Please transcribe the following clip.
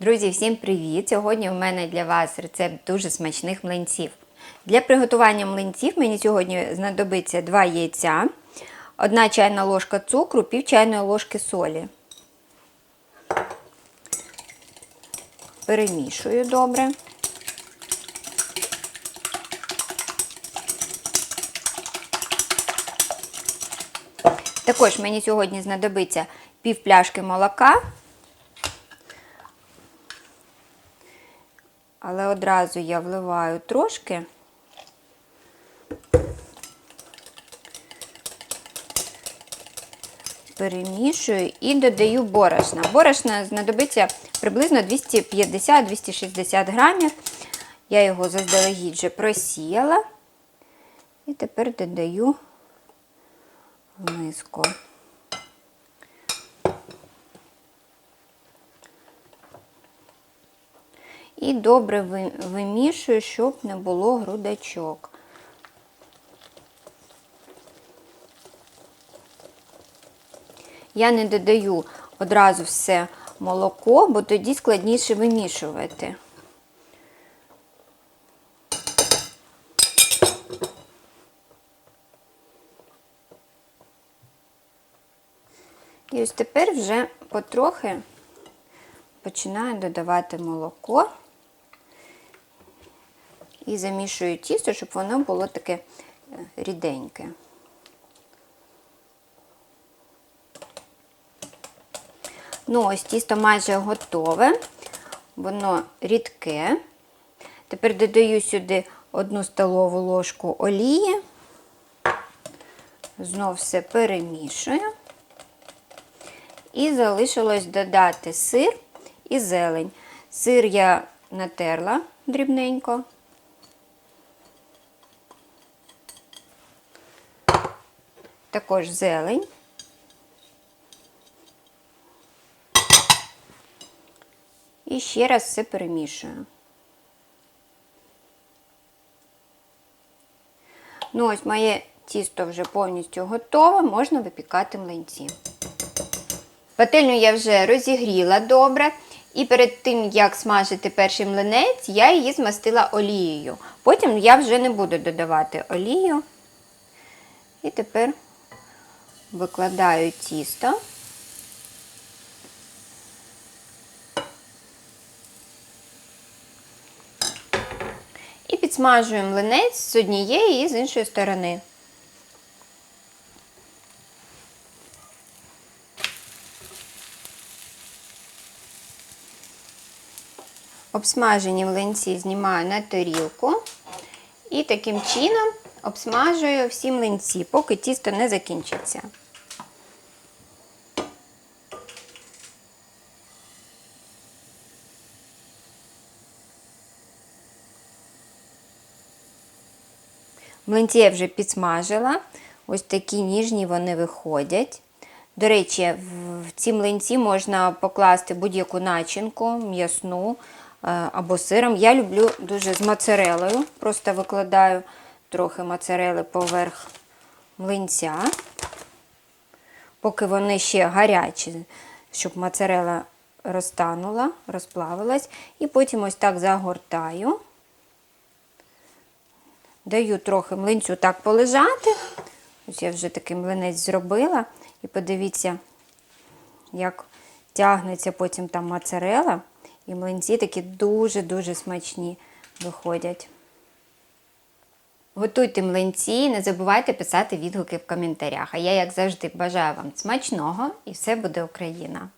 Друзі, всім привіт! Сьогодні у мене для вас рецепт дуже смачних млинців. Для приготування млинців мені сьогодні знадобиться 2 яйця, 1 чайна ложка цукру, пів чайної ложки солі. Перемішую добре. Також мені сьогодні знадобиться пів пляшки молока. Але одразу я вливаю трошки. Перемішую і додаю борошна. Борошна знадобиться приблизно 250-260 грамів. Я його заздалегідь вже просіяла. І тепер додаю в миску. І добре вимішую, щоб не було грудочок. Я не додаю одразу все молоко, бо тоді складніше вимішувати. І ось тепер вже потрохи починаю додавати молоко і замішую тісто, щоб воно було таке е, ріденьке. Ну, ось тісто майже готове, воно рідке. Тепер додаю сюди одну столову ложку олії, знов все перемішую. І залишилось додати сир і зелень. Сир я натерла дрібненько. Також зелень. І ще раз все перемішую. Ну, ось моє тісто вже повністю готове, можна випікати млинці. Пательню я вже розігріла добре. І перед тим, як смажити перший млинець, я її змастила олією. Потім я вже не буду додавати олію. І тепер викладаю тісто. І підсмажую млинець з однієї і з іншої сторони. Обсмажені млинці знімаю на тарілку і таким чином обсмажую всі млинці, поки тісто не закінчиться. Млинці я вже підсмажила, ось такі ніжні вони виходять. До речі, в ці млинці можна покласти будь-яку начинку, м'ясну або сиром. Я люблю дуже з моцарелою. Просто викладаю трохи моцарели поверх млинця, поки вони ще гарячі, щоб моцарела розтанула, розплавилась. І потім ось так загортаю. Даю трохи млинцю так полежати. Ось я вже такий млинець зробила. І подивіться, як тягнеться потім там моцарела. І млинці такі дуже-дуже смачні виходять. Готуйте млинці, не забувайте писати відгуки в коментарях. А я, як завжди, бажаю вам смачного і все буде Україна!